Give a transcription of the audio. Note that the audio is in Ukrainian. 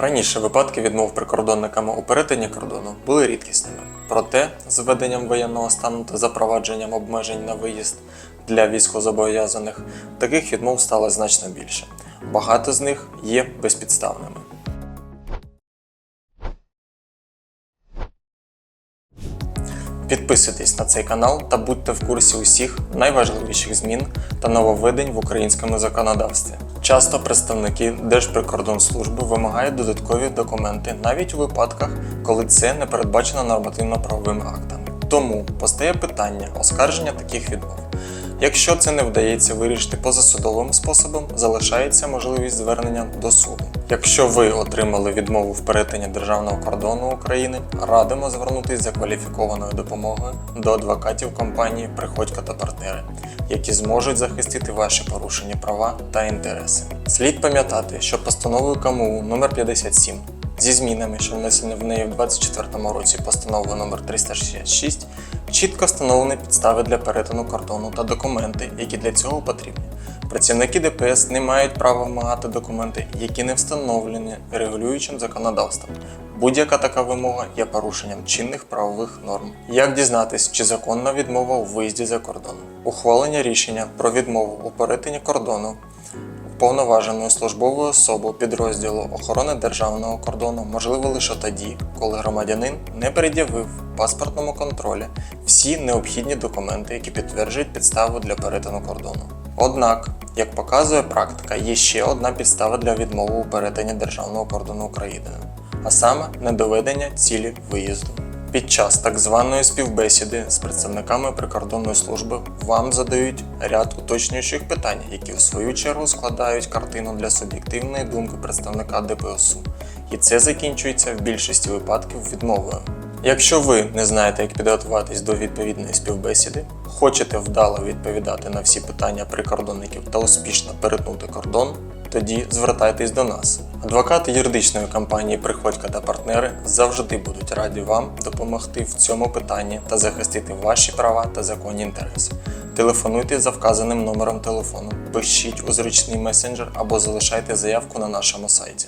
Раніше випадки відмов прикордонниками у перетині кордону були рідкісними. Проте, з введенням воєнного стану та запровадженням обмежень на виїзд для військовозобов'язаних, таких відмов стало значно більше. Багато з них є безпідставними. Підписуйтесь на цей канал та будьте в курсі усіх найважливіших змін та нововведень в українському законодавстві. Часто представники Держприкордонслужби вимагають додаткові документи навіть у випадках, коли це не передбачено нормативно-правовими актами. Тому постає питання оскарження таких відмов. Якщо це не вдається вирішити позасудовим способом, залишається можливість звернення до суду. Якщо ви отримали відмову в перетині державного кордону України, радимо звернутися за кваліфікованою допомогою до адвокатів компанії Приходько та партнери, які зможуть захистити ваші порушені права та інтереси. Слід пам'ятати, що постановою КМУ номер 57 зі змінами, що внесені в неї в 2024 році постановою номер 366, чітко встановлені підстави для перетину кордону та документи, які для цього потрібні. Працівники ДПС не мають права вимагати документи, які не встановлені регулюючим законодавством. Будь-яка така вимога є порушенням чинних правових норм. Як дізнатись, чи законна відмова у виїзді за кордон? Ухвалення рішення про відмову у перетині кордону Повноваженою службовою особою підрозділу охорони державного кордону можливо лише тоді, коли громадянин не пред'явив паспортному контролі всі необхідні документи, які підтверджують підставу для перетину кордону. Однак, як показує практика, є ще одна підстава для відмови у перетині державного кордону України, а саме недоведення цілі виїзду. Під час так званої співбесіди з представниками прикордонної служби вам задають ряд уточнюючих питань, які в свою чергу складають картину для суб'єктивної думки представника ДПСУ, і це закінчується в більшості випадків відмовою. Якщо ви не знаєте, як підготуватись до відповідної співбесіди, хочете вдало відповідати на всі питання прикордонників та успішно перетнути кордон, тоді звертайтесь до нас. Адвокати юридичної компанії Приходько та партнери завжди будуть раді вам допомогти в цьому питанні та захистити ваші права та законні інтереси. Телефонуйте за вказаним номером телефону, пишіть у зручний месенджер або залишайте заявку на нашому сайті.